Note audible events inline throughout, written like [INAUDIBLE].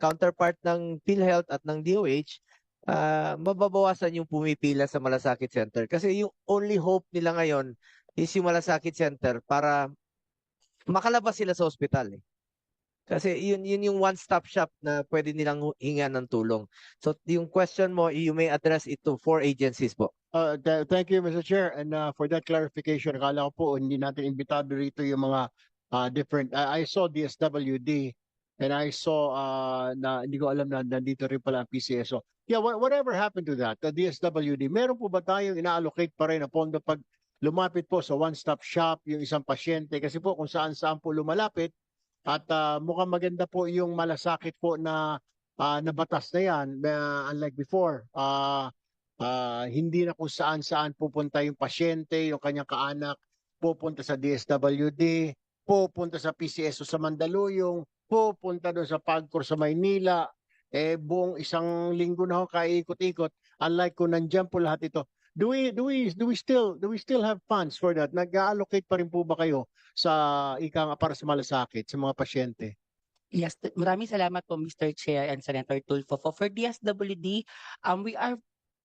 counterpart ng PhilHealth at ng DOH, ah, mababawasan yung pumipila sa Malasakit Center. Kasi yung only hope nila ngayon is yung Malasakit Center para makalabas sila sa ospital. Eh. Kasi yun, yun yung one-stop shop na pwede nilang hingan ng tulong. So yung question mo, you may address it to four agencies po. Uh, th- thank you, Mr. Chair, and uh, for that clarification, akala ko po hindi natin imbitado rito yung mga uh, different, I I saw DSWD and I saw uh, na hindi ko alam na nandito rin pala ang PCSO. Yeah, wha- whatever happened to that, the DSWD, meron po ba tayong ina-allocate pa rin na pondo pag lumapit po sa one-stop shop yung isang pasyente? Kasi po kung saan-saan po lumalapit at uh, mukhang maganda po yung malasakit po na uh, na na yan, uh, unlike before. Uh, Ah, hindi na kung saan saan pupunta yung pasyente, yung kanyang kaanak, pupunta sa DSWD, pupunta sa PCSO sa Mandaluyong, pupunta doon sa Pagcor sa Maynila, eh buong isang linggo na ho kaikot-ikot, unlike kung nandiyan po lahat ito. Do we do we do we still do we still have funds for that? Nag-allocate pa rin po ba kayo sa ika nga para sa malasakit sa mga pasyente? Yes, maraming salamat po Mr. Chair and Senator Tulfo. For DSWD, um, we are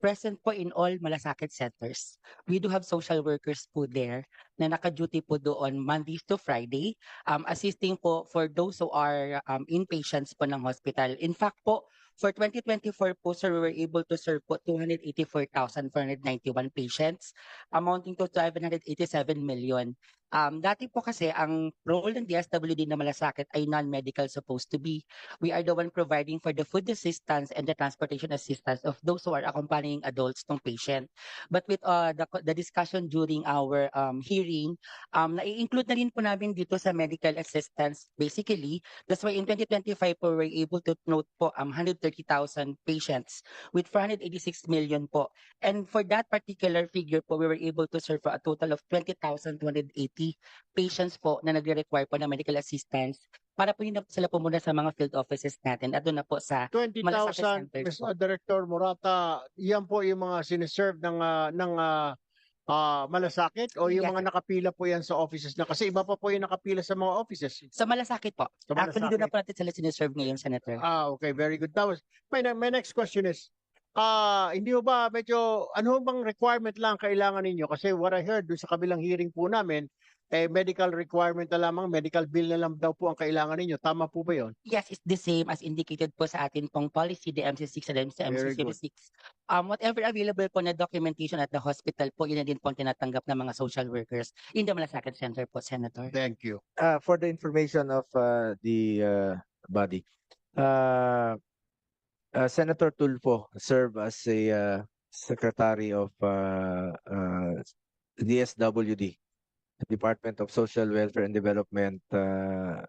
present po in all malasakit centers. We do have social workers po there na naka-duty po doon Mondays to Friday, um, assisting po for those who are um, inpatients po ng hospital. In fact po, for 2024 po, sir, we were able to serve po 284,491 patients, amounting to 787 million. Um, dati po kasi ang role ng DSWD na malasakit ay non-medical supposed to be. We are the one providing for the food assistance and the transportation assistance of those who are accompanying adults ng patient. But with uh, the, the discussion during our um, hearing, um, nai-include na rin po namin dito sa medical assistance basically. That's why in 2025 po, we were able to note po um, 130,000 patients with 486 million po. And for that particular figure po, we were able to serve a total of 20,280 patients po na nagre-require po ng medical assistance para po yun na sila po muna sa mga field offices natin at doon na po sa 20,000, Malasakit centers Mr. Director Morata, yan po yung mga siniserve ng ah, ng ah, ah, malasakit o yung Yes, mga nakapila po yan sa offices na kasi iba pa po yung nakapila sa mga offices. sa malasakit po. Sa Actually, doon na po natin sila siniserve ngayon, Senator. Ah, okay, very good. Tapos, my, my next question is, ah, hindi mo ba medyo, ano bang requirement lang kailangan ninyo? Kasi what I heard doon sa kabilang hearing po namin, eh, medical requirement na lamang, medical bill na lang daw po ang kailangan ninyo. Tama po ba yun? Yes, it's the same as indicated po sa atin pong policy, the MC6 and the Very good. MC06. Um, whatever available po na documentation at the hospital po, yun na din po ang tinatanggap ng mga social workers in the Malasakit Center po, Senator. Thank you. uh, for the information of uh, the uh, body, uh, uh, Senator Tulfo served as a uh, secretary of uh, uh, DSWD, Department of Social Welfare and Development uh,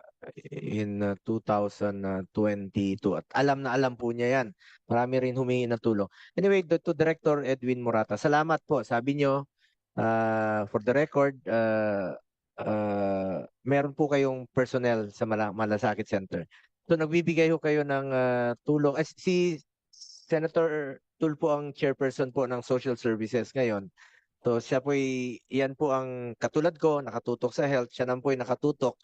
in uh, 2022. At alam na alam po niya yan. Marami rin humingi ng tulong. Anyway, to, to Director Edwin Morata, salamat po. Sabi niyo, uh, for the record, uh, uh, meron po kayong personnel sa Mala- Malasakit Center. So nagbibigay ho kayo ng ah, tulong. Eh, si Senator Tulfo ang chairperson po ng Social Services ngayon. So siya po yan po ang katulad ko, nakatutok sa health. Siya naman po ay nakatutok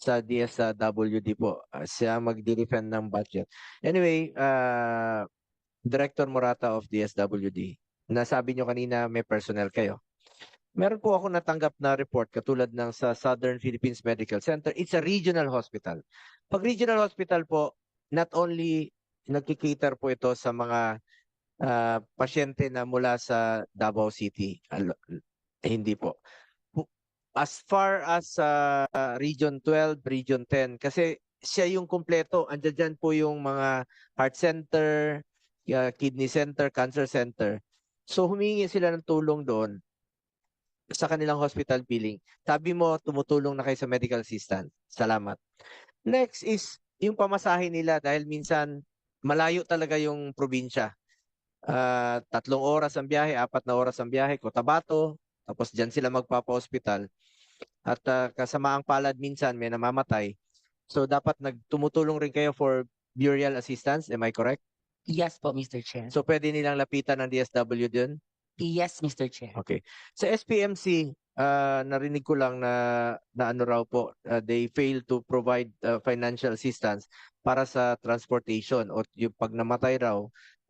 sa DSWD po. Ah, siya magdi-defend ng budget. Anyway, uh, Director Morata of DSWD, nasabi nyo kanina may personnel kayo. Meron po ako natanggap na report katulad ng sa Southern Philippines Medical Center. It's a regional hospital. Pag regional hospital po, not only nagkikater po ito sa mga ah, pasyente na mula sa Davao City. Al- hindi po. As far as ah, Region 12, Region 10, kasi siya yung kumpleto. Andiyan dyan po yung mga heart center, ah, kidney center, cancer center. So humingi sila ng tulong doon sa kanilang hospital billing. Sabi mo, tumutulong na kayo sa medical assistant. Salamat. Next is yung pamasahe nila dahil minsan malayo talaga yung probinsya. Ah, tatlong oras ang biyahe, apat na oras ang biyahe, Cotabato, tapos diyan sila magpapa-hospital. At ah, kasamaang palad minsan may namamatay. So dapat nagtumutulong rin kayo for burial assistance, am I correct? Yes po, Mr. Chair. So pwede nilang lapitan ng DSW dun? Yes, Mr. Chair. Okay. Sa SPMC, ah, narinig ko lang na na ano raw po, ah, they fail to provide ah, financial assistance para sa transportation o yung pag namatay raw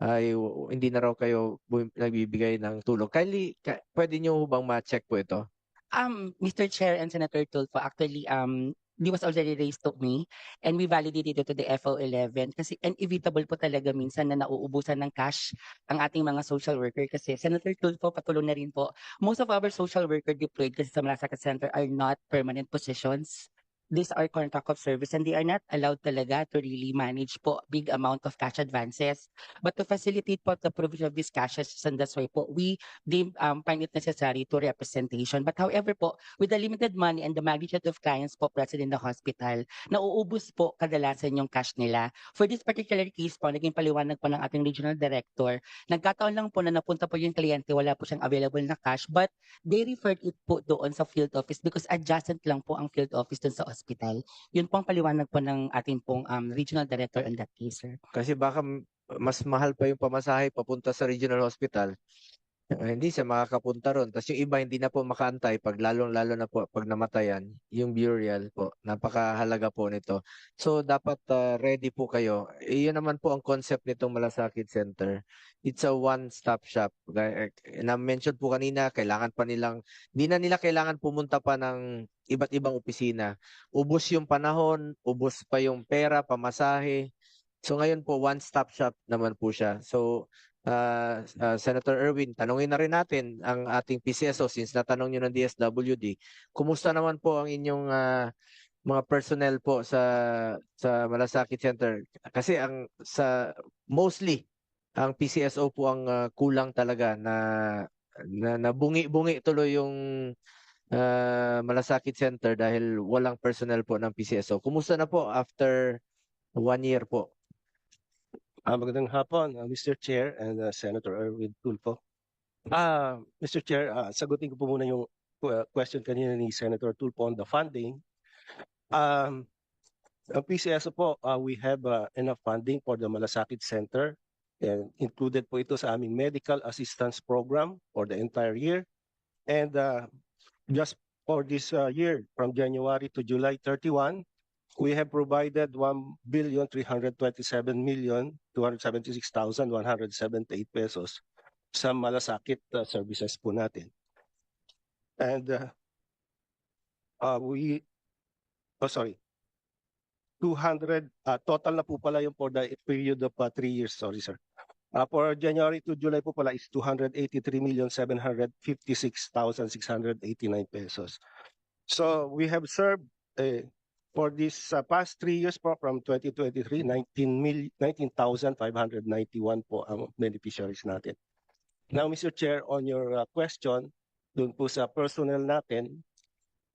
ay hindi na raw kayo nagbibigay ng tulong. Kylie, ka- pwede niyo bang ma-check po ito? Um, Mr. Chair and Senator Tulfo, actually, um, this was already raised to me and we validated it to the FO11 kasi inevitable po talaga minsan na nauubusan ng cash ang ating mga social worker kasi Senator Tulfo, patulong na rin po, most of our social worker deployed kasi sa Malasakit Center are not permanent positions. These are contract of service and they are not allowed talaga to really manage po big amount of cash advances. But to facilitate po the provision of these cashes, and that's why po we deem, um, find it necessary to representation. But however po, with the limited money and the magnitude of clients po present in the hospital, nauubos po kadalasan yung cash nila. For this particular case po, naging paliwanag po ng ating regional director, nagkataon lang po na napunta po yung kliyente, wala po siyang available na cash, but they referred it po doon sa field office because adjacent lang po ang field office doon sa. Yun po ang paliwanag po ng ating pong um, regional director on that case, sir. Kasi baka mas mahal pa yung pamasahe papunta sa regional hospital. Eh, hindi siya makakapunta ron. Tapos yung iba hindi na po makaantay pag lalong-lalo na po pag namatayan, yung burial po. Napakahalaga po nito. So dapat ah, ready po kayo. Yun naman po ang concept nitong Malasakit Center. It's a one-stop shop. Eh, Na-mention po kanina, kailangan pa nilang, hindi na nila kailangan pumunta pa ng iba't ibang opisina. Ubus yung panahon, ubus pa yung pera, pamasahe. So ngayon po, one-stop shop naman po siya. So ah, ah, Senator Erwin, tanungin na rin natin ang ating PCSO since natanong nyo ng DSWD. Kumusta naman po ang inyong ah, mga personnel po sa sa Malasakit Center? Kasi ang sa mostly ang PCSO po ang ah, kulang talaga na na nabungi-bungi tuloy yung ah, Malasakit Center dahil walang personnel po ng PCSO. Kumusta na po after one year po? Ah, magandang hapon, ah, Mr. Chair and ah, Senator Erwin Tulfo. Ah, Mr. Chair, ah, sagutin ko po muna yung uh, question kanina ni Senator Tulfo on the funding. Um, ang PCSO po, ah, we have ah, enough funding for the Malasakit Center and included po ito sa aming medical assistance program for the entire year. And ah, just for this ah, year, from January to July 31, we have provided one billion three hundred twenty-seven million two hundred seventy-six thousand one hundred seventy-eight pesos sa malasakit uh, services po natin. And uh, uh, we, oh sorry, 200, uh, total na po pala yung for the period of uh, three years, sorry sir. Uh, for January to July po pala is 283,756,689 pesos. So we have served eh, for this uh, past three years po from 2023, 19 mil, 19,591 po ang beneficiaries natin. Now, Mr. Chair, on your uh, question, dun po sa personnel natin,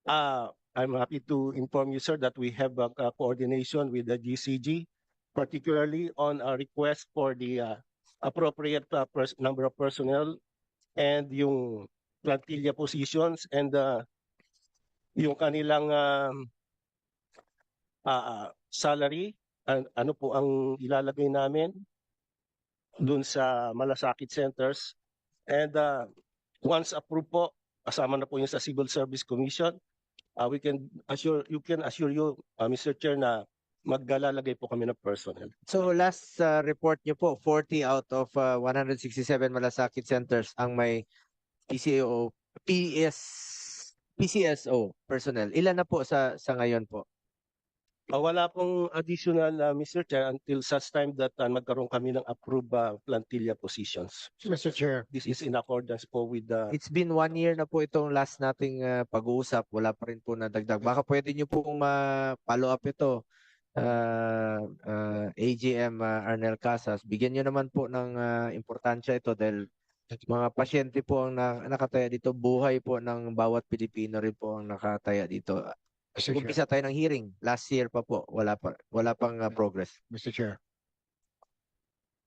uh, I'm happy to inform you, sir, that we have a, a coordination with the GCG, particularly on a request for the uh, appropriate uh, number of personnel and yung plantilla positions and uh, yung kanilang um, ah, salary, an- ano po ang ilalagay namin dun sa malasakit centers. And uh, once approved po, kasama na po yung sa Civil Service Commission, uh, we can assure, you can assure you, uh, Mr. Chair, na maglalalagay po kami ng personnel. So last uh, report nyo po, 40 out of uh, 167 malasakit centers ang may PCO, PS, PCSO personnel. Ilan na po sa sa ngayon po? Uh, wala pong additional, uh, Mr. Chair, until such time that uh, magkaroon kami ng approved uh, plantilla positions. Mr. Chair. This is in accordance po with the It's been one year na po itong last nating uh, pag-uusap. Wala pa rin po nadagdag. Baka pwede nyo pong ma-follow up ito. Uh, uh, AGM uh, Arnel Casas, bigyan nyo naman po ng uh, importansya ito dahil mga pasyente po ang na- nakataya dito. Buhay po ng bawat Pilipino rin po ang nakataya dito. Mr. Chair. Umpisa tayo ng hearing. Last year pa po. Wala pa wala pang uh, progress. Mr. Chair.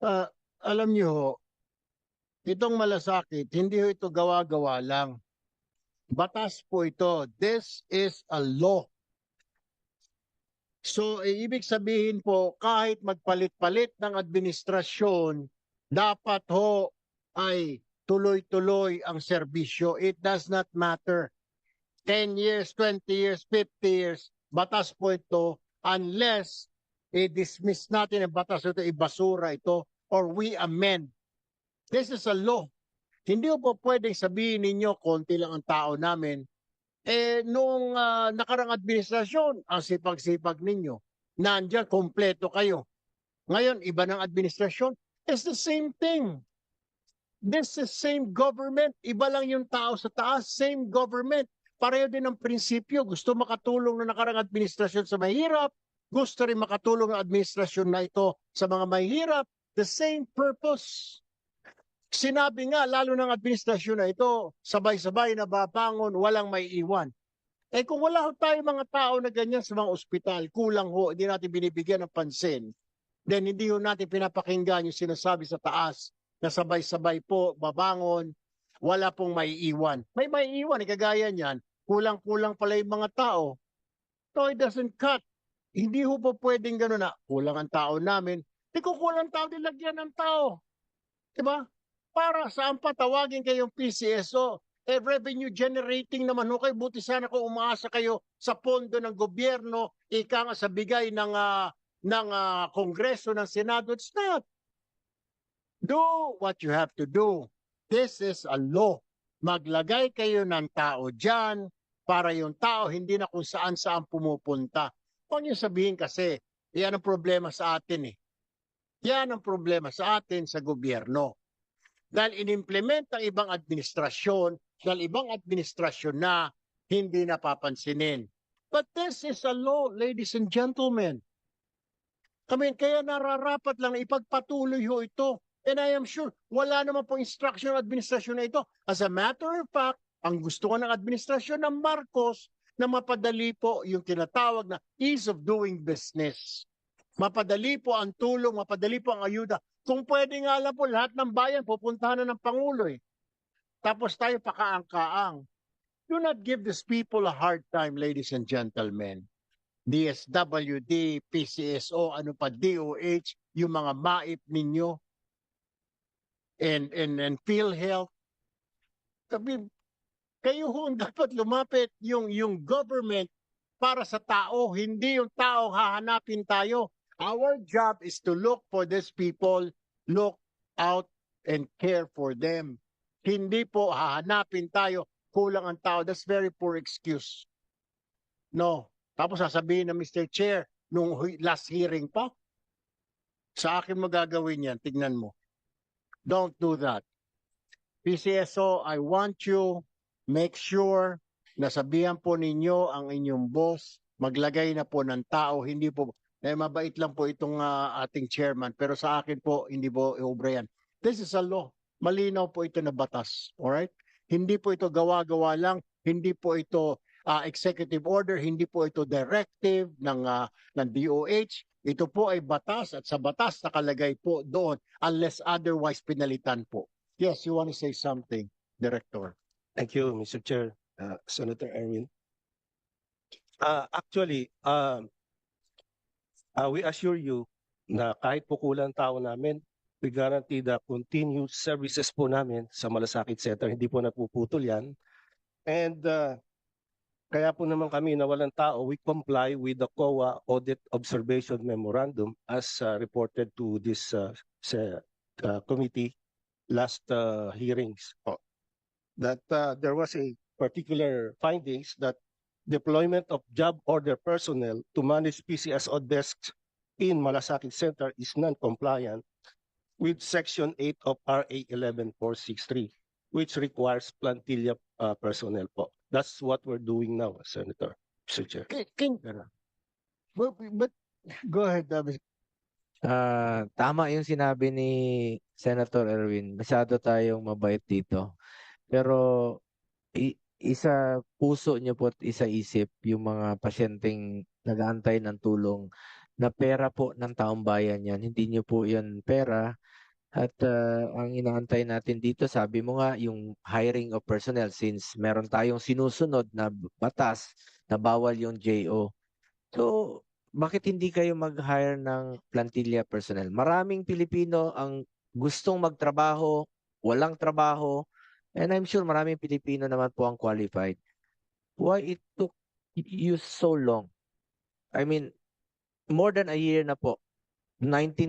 Ah, alam niyo ho, itong malasakit, hindi ho ito gawa-gawa lang. Batas po ito. This is a law. So, eh, ibig sabihin po, kahit magpalit-palit ng administrasyon, dapat ho ay tuloy-tuloy ang serbisyo. It does not matter 10 years, 20 years, 50 years, batas po ito unless i-dismiss natin ang batas ito, ibasura ito, or we amend. This is a law. Hindi po pwedeng sabihin ninyo, konti lang ang tao namin. Eh, nung ah, nakarang administrasyon, ang sipag-sipag ninyo, nandyan, kompleto kayo. Ngayon, iba ng administrasyon, it's the same thing. This is same government. Iba lang yung tao sa taas, same government. Pareho din ang prinsipyo. Gusto makatulong na nakarang administrasyon sa mahirap. Gusto rin makatulong ang administrasyon na ito sa mga mahirap. The same purpose. Sinabi nga, lalo ng administrasyon na ito, sabay-sabay na babangon, walang may iwan. Eh kung wala ho tayo mga tao na ganyan sa mga ospital, kulang ho, hindi natin binibigyan ng pansin, then hindi ho natin pinapakinggan yung sinasabi sa taas na sabay-sabay po babangon, wala pong may iwan. May may iwan, eh, kagaya niyan, kulang-kulang pala yung mga tao. So it doesn't cut. Hindi ho po pwedeng gano'n na kulang ang tao namin. Di ko kulang tao, dilagyan ng tao. Diba? Para saan pa tawagin kayong PCSO? Eh, revenue generating naman ho kayo. Buti sana kung umaasa kayo sa pondo ng gobyerno, ika nga sa bigay ng, ah, ng ah, Kongreso, ng Senado. It's not. Do what you have to do. This is a law. Maglagay kayo ng tao dyan para yung tao hindi na kung saan saan pumupunta. Huwag niyo sabihin kasi, yan ang problema sa atin eh. Yan ang problema sa atin sa gobyerno. Dahil inimplement ang ibang administrasyon, dahil ibang administrasyon na hindi napapansinin. But this is a law, ladies and gentlemen. Kami, kaya nararapat lang ipagpatuloy ho ito. And I am sure, wala naman po instruction ng administrasyon na ito. As a matter of fact, ang gusto ng administrasyon ng Marcos na mapadali po yung tinatawag na ease of doing business. Mapadali po ang tulong, mapadali po ang ayuda. Kung pwede nga lang po, lahat ng bayan pupuntahan na ng Pangulo eh. Tapos tayo pakaang-kaang. Do not give these people a hard time, ladies and gentlemen. DSWD, PCSO, ano pa, DOH, yung mga maip ninyo, and, and, and PhilHealth. Sabi, kayo ho [LAUGHS] dapat lumapit yung, yung government para sa tao, hindi yung tao hahanapin tayo. Our job is to look for these people, look out and care for them. Hindi po hahanapin tayo, kulang ang tao. That's very poor excuse. No. Tapos sasabihin ng Mr. Chair, nung last hearing pa, sa akin mo gagawin yan, tignan mo. Don't do that. PCSO, I want you, make sure nasabihan po ninyo ang inyong boss, maglagay na po ng tao, hindi po, eh, mabait lang po itong ah, ating chairman, pero sa akin po, hindi po iobra yan. This is a law. Malinaw po ito na batas. Alright? Hindi po ito gawa-gawa lang, hindi po ito ah, executive order, hindi po ito directive ng, ah, ng DOH. Ito po ay batas at sa batas nakalagay po doon unless otherwise pinalitan po. Yes, you want to say something, Director? Thank you, Mr. Chair, uh, Senator Erwin. Uh, actually, um, uh, we assure you na kahit po kulang tao namin, we guarantee the continued services po namin sa Malasakit Center. Hindi po napuputol yan. And uh, kaya po naman kami na walang tao, we comply with the COA Audit Observation Memorandum as uh, reported to this uh, sa- uh, committee last uh, hearings. po that uh, there was a particular findings that deployment of job order personnel to manage PCSO desks in Malasakit Center is non-compliant with Section 8 of RA 11463, which requires plantilla uh, personnel po. That's what we're doing now, Senator, Mr. Chair. Can, can, but, but, go ahead, uh, Mr. Ah, tama yung sinabi ni Senator Erwin. Masyado tayong mabait dito. Pero i- isa puso niyo po at isa isip yung mga pasyenteng nag-aantay ng tulong na pera po ng taong bayan yan. Hindi niyo po yan pera. At ah, ang inaantay natin dito, sabi mo nga, yung hiring of personnel since meron tayong sinusunod na batas na bawal yung JO. So, bakit hindi kayo mag-hire ng plantilla personnel? Maraming Pilipino ang gustong magtrabaho, walang trabaho, and I'm sure maraming Pilipino naman po ang qualified. why it took you so long? I mean, more than a year na po. 19